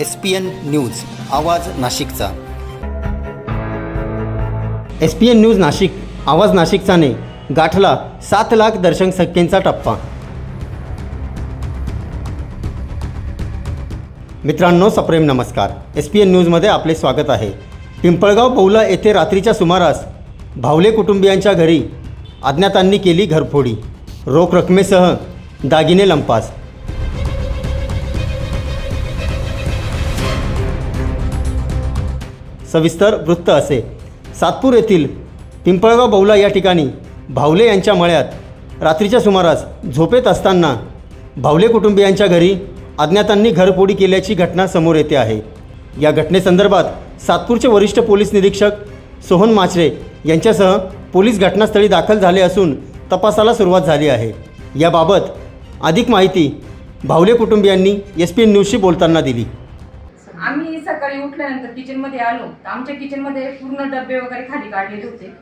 S P N news आवाज नाशिकचा. S P N news Nashik आवाज नाशिकचाने गाठला सात लाख दर्शक संख्येचा टप्पा. मित्रांनो सप्रेम नमस्कार. एस पी एन न्यूजमध्ये आपले स्वागत आहे. पिंपळगाव पौला येथे रात्रीच्या सुमारास भावले कुटुंबियांच्या घरी अज्ञातांनी केली घरफोडी. रोख रकमेसह दागिने लंपास. सविस्तर वृत्त असे. सातपूर येथील पिंपळगाव बहुला या ठिकाणी भावले यांच्या मळ्यात रात्रीच्या सुमारास झोपेत असताना भावले कुटुंबियांच्या घरी अज्ञातांनी घरफोडी केल्याची घटना समोर येते आहे. या घटनेसंदर्भात सातपूरचे वरिष्ठ पोलीस निरीक्षक सोहन माचरे यांच्यासह पोलीस घटनास्थळी दाखल झाले असून तपासाला सुरुवात झाली आहे. याबाबत अधिक माहिती भावले कुटुंबियांनी एस पी न्यूजशी बोलताना दिली. सकाळी उठल्यानंतर किचनमध्ये आलो. तर आमच्या किचनमध्ये पूर्ण डबे वगैरे खाली काढलेले होते.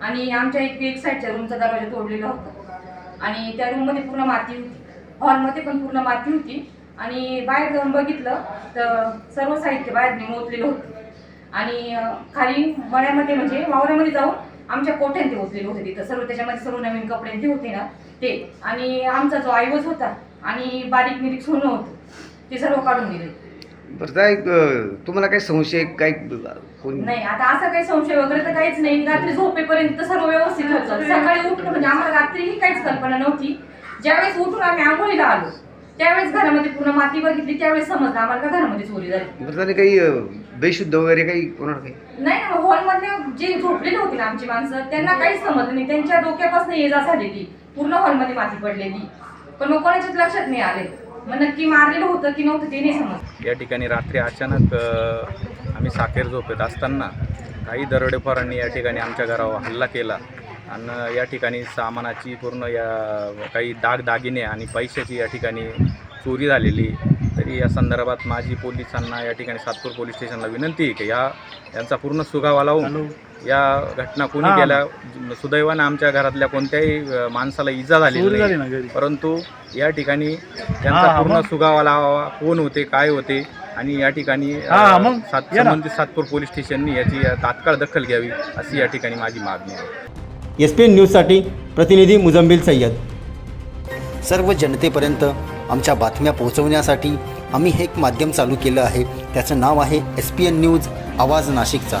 आणि आमच्या एक एक साईडच्या रूमचा दरवाजा तोडलेला होता. आणि त्या रूममध्ये पूर्ण माती होती. हॉलमध्ये पण पूर्ण माती होती. आणि बाहेर जाऊन बघितलं तर सर्व साहित्य बाहेर ओतलेलं होतं. आणि खाली मळ्यामध्ये म्हणजे वावऱ्यामध्ये जाऊन आमच्या कोठ्यात ते ओतलेले होते तिथं. सर्व त्याच्यामध्ये सर्व नवीन कपडे ते होते ना ते. आणि आमचा जो आईवज होता आणि बारीक निरीक सोनं होतं ते सर्व काढून दिले. बरं काय तुम्हाला काही संशय काही कोण नाही आता असं काही संशय वगैरे तर काहीच नाही. रात्री झोपेपर्यंत सर्व व्यवस्थित होतं सकाळी उठलं म्हणजे आम्हाला रात्रीही काहीच कल्पना नव्हती. ज्यावेळेस उठून आम्ही आंघोळीला आलो त्यावेळेस घरामध्ये पूर्ण माती बघितली त्यावेळेस समजलं आम्हाला का घरामध्ये चोरी झाली. बरं त्याने काही बेशुद्ध वगैरे काही कोणाला काही? नाही ना हॉलमधले जे झोपलेले होते ना आमची माणसं त्यांना काहीच समजलं नाही. त्यांच्या डोक्यापासून ये जा झालेली. पूर्ण हॉलमध्ये माती पडलेली. पण मग कोणाच्याच लक्षात नाही आले. मग नक्की मारलेलं होतं की नव्हतं ते नाही या ठिकाणी रात्री अचानक आम्ही साखेर झोपेत असताना काही दरोडेखोरांनी या ठिकाणी आमच्या घरावर हल्ला केला. आणि या ठिकाणी सामानाची पूर्ण या काही दागदागिने आणि पैशाची या ठिकाणी चोरी झालेली. तरी या संदर्भात माझी पोलिसांना या ठिकाणी सातपूर पोलीस स्टेशनला विनंती आहे की या यांचा पूर्ण सुगावा लावून या घटना कोणी केल्या? सुदैवाने आमच्या घरातल्या कोणत्याही माणसाला इजा नाही. परंतु या ठिकाणी त्यांचा पूर्ण सुगावा लावावा कोण होते काय होते? आणि या ठिकाणी अ, सात संबंधित सातपूर पोलीस स्टेशननी याची अ, तात्काळ दखल घ्यावी अशी या ठिकाणी माझी मागणी आहे. एस पी एन न्यूजसाठी प्रतिनिधी मुजम्बिल सय्यद. सर्व जनतेपर्यंत आमच्या बातम्या पोहोचवण्यासाठी आम्ही हे एक माध्यम चालू केलं आहे. त्याचं नाव आहे एस पी एन न्यूज आवाज नाशिकचा.